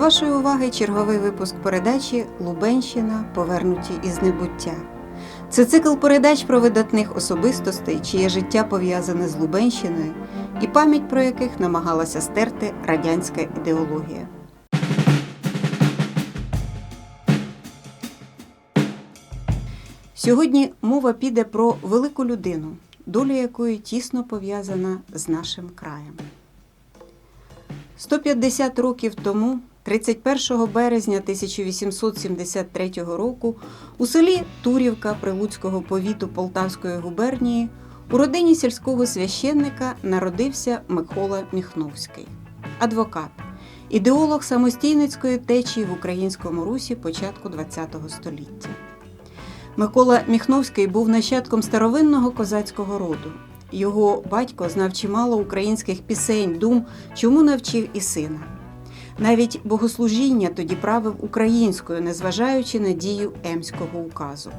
Вашої уваги черговий випуск передачі Лубенщина повернуті із небуття. Це цикл передач про видатних особистостей, чиє життя пов'язане з Лубенщиною, і пам'ять про яких намагалася стерти радянська ідеологія. Сьогодні мова піде про велику людину, доля якої тісно пов'язана з нашим краєм. 150 років тому, 31 березня 1873 року, у селі Турівка Прилуцького повіту Полтавської губернії у родині сільського священника народився Микола Міхновський, адвокат, ідеолог самостійницької течії в українському русі початку ХХ століття. Микола Міхновський був нащадком старовинного козацького роду. Його батько знав чимало українських пісень, дум, чому навчив і сина. Навіть богослужіння тоді правив українською, незважаючи на дію Емського указу.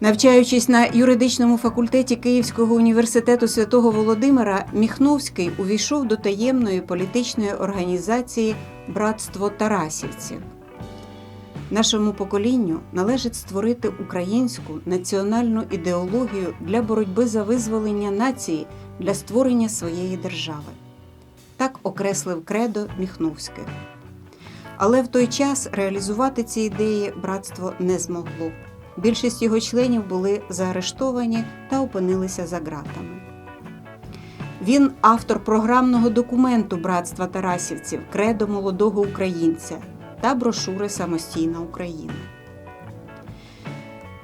Навчаючись на юридичному факультеті Київського університету святого Володимира, Міхновський увійшов до таємної політичної організації Братство Тарасівців. Нашому поколінню належить створити українську національну ідеологію для боротьби за визволення нації для створення своєї держави. Так окреслив кредо Міхновських. Але в той час реалізувати ці ідеї братство не змогло. Більшість його членів були заарештовані та опинилися за ґратами. Він автор програмного документу братства Тарасівців Кредо молодого українця та брошури Самостійна Україна.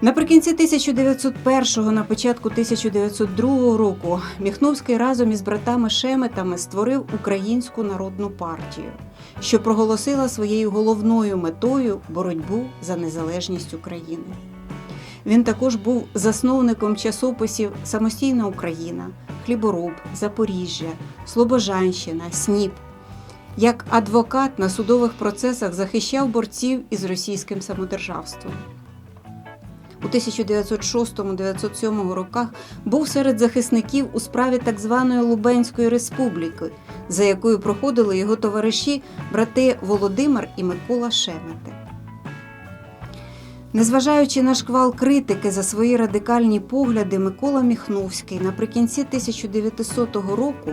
Наприкінці 1901-го, на початку 1902 року Міхновський разом із братами Шеметами створив Українську народну партію, що проголосила своєю головною метою боротьбу за незалежність України. Він також був засновником часописів Самостійна Україна, Хлібороб, Запоріжжя, Слобожанщина, Сніп. Як адвокат на судових процесах захищав борців із російським самодержавством. У 1906-1907 роках був серед захисників у справі так званої Лубенської республіки, за якою проходили його товариші, брати Володимир і Микола Шемети. Незважаючи на шквал критики за свої радикальні погляди, Микола Міхновський наприкінці 1900 року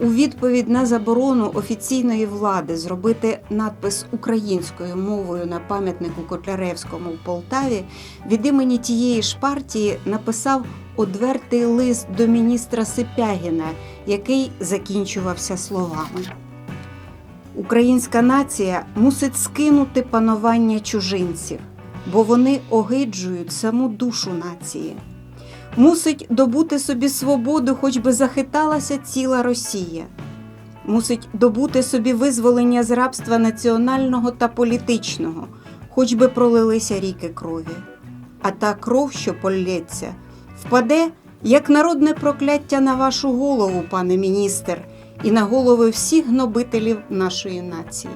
у відповідь на заборону офіційної влади зробити надпис українською мовою на пам'ятнику Котляревському в Полтаві від імені тієї ж партії написав одвертий лист до міністра Сипягіна, який закінчувався словами. Українська нація мусить скинути панування чужинців, бо вони огиджують саму душу нації мусить добути собі свободу, хоч би захиталася ціла Росія, мусить добути собі визволення з рабства національного та політичного, хоч би пролилися ріки крові. А та кров, що полється, впаде як народне прокляття на вашу голову, пане міністр, і на голови всіх гнобителів нашої нації.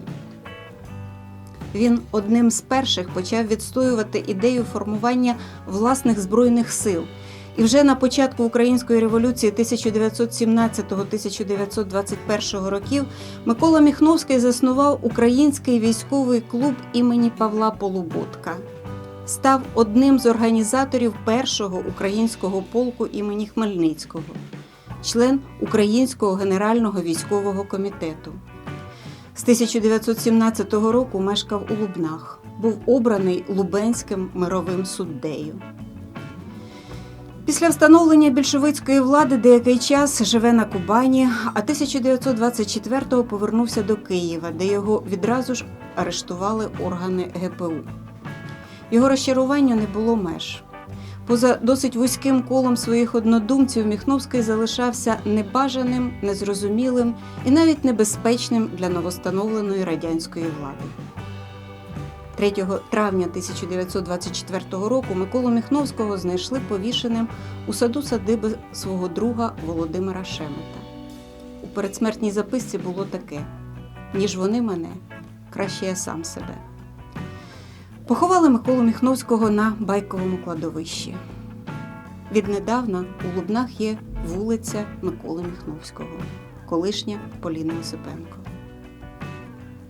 Він одним з перших почав відстоювати ідею формування власних збройних сил. І вже на початку української революції 1917-1921 років Микола Міхновський заснував український військовий клуб імені Павла Полуботка. Став одним з організаторів першого українського полку імені Хмельницького, член Українського генерального військового комітету. З 1917 року мешкав у Лубнах, був обраний Лубенським мировим суддею. Після встановлення більшовицької влади деякий час живе на Кубані, а 1924-го повернувся до Києва, де його відразу ж арештували органи ГПУ. Його розчаруванню не було меж. Поза досить вузьким колом своїх однодумців Міхновський залишався небажаним, незрозумілим і навіть небезпечним для новостановленої радянської влади. 3 травня 1924 року Миколу Міхновського знайшли повішеним у саду садиби свого друга Володимира Шемета. У передсмертній записці було таке: ніж вони мене, краще я сам себе. Поховали Миколу Міхновського на байковому кладовищі. Віднедавна у Лубнах є вулиця Миколи Міхновського, колишня Поліна Осипенко.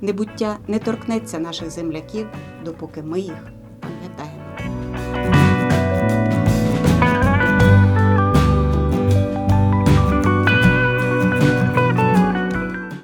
небуття не торкнеться наших земляків, допоки ми їх